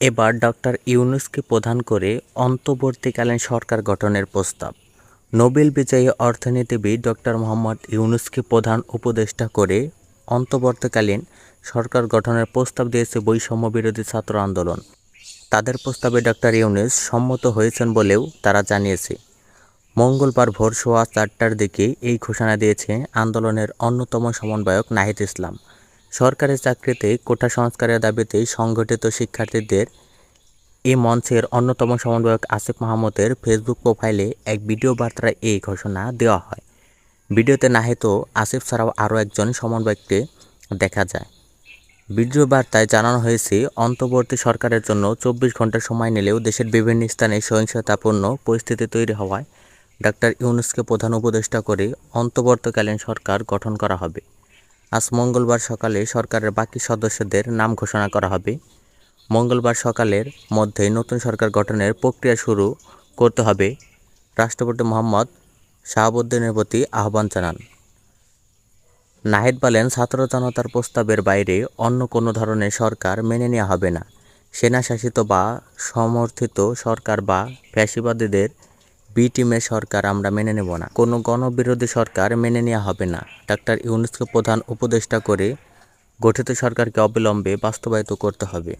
এবার ডক্টর ইউনুসকে প্রধান করে অন্তর্বর্তীকালীন সরকার গঠনের প্রস্তাব। নোবেল বিজয়ী অর্থনীতিবিদ ডক্টর মোহাম্মদ ইউনুসকে প্রধান উপদেষ্টা করে অন্তর্বর্তীকালীন সরকার গঠনের প্রস্তাব দিয়েছে বৈষম্য বিরোধী ছাত্র আন্দোলন। তাদের প্রস্তাবে ডক্টর ইউনুস সম্মত হয়েছেন বলেও তারা জানিয়েছে। মঙ্গলবার ভোর সোয়া চারটার দিকে এই ঘোষণা দিয়েছে আন্দোলনের অন্যতম সমন্বয়ক নাহিদ ইসলাম। সরকারি চাকরিতে কোটা সংস্কারের দাবিতে সংগঠিত শিক্ষার্থীদের এ মঞ্চের অন্যতম সমন্বয়ক আসিফ মাহমুদের ফেসবুক প্রোফাইলে এক ভিডিও বার্তায় এই ঘোষণা দেওয়া হয়। ভিডিওতে নাহিদ ও আসিফ ছাড়াও আরও একজন সমন্বয়ককে দেখা যায়। ভিডিও বার্তায় জানানো হয়েছে, অন্তর্বর্তী সরকারের জন্য চব্বিশ ঘণ্টা সময় নিলেও দেশের বিভিন্ন স্থানে সহিংসতাপূর্ণ পরিস্থিতি তৈরি হওয়ায় ডাক্তার ইউনুসকে প্রধান উপদেষ্টা করে অন্তর্বর্তীকালীন সরকার গঠন করা হবে। আজ মঙ্গলবার সকালে সরকারের বাকি সদস্যদের নাম ঘোষণা করা হবে। মঙ্গলবার সকালের মধ্যে নতুন সরকার গঠনের প্রক্রিয়া শুরু করতে হবে, রাষ্ট্রপতি মোহাম্মদ শাহাবুদ্দিনের প্রতি আহ্বান জানান। নাহিদ বলেন, ছাত্র জনতার প্রস্তাবের বাইরে অন্য কোনো ধরনের সরকার মেনে নেওয়া হবে না। সেনাশাসিত বা সমর্থিত সরকার বা ফ্যাসিবাদীদের বি টিমের সরকার আমরা মেনে নেব না। কোনো গণবিরোধী সরকার মেনে নেওয়া হবে না। ডাক্তার ইউনুসকে প্রধান উপদেষ্টা করে গঠিত সরকারকে অবিলম্বে বাস্তবায়িত করতে হবে।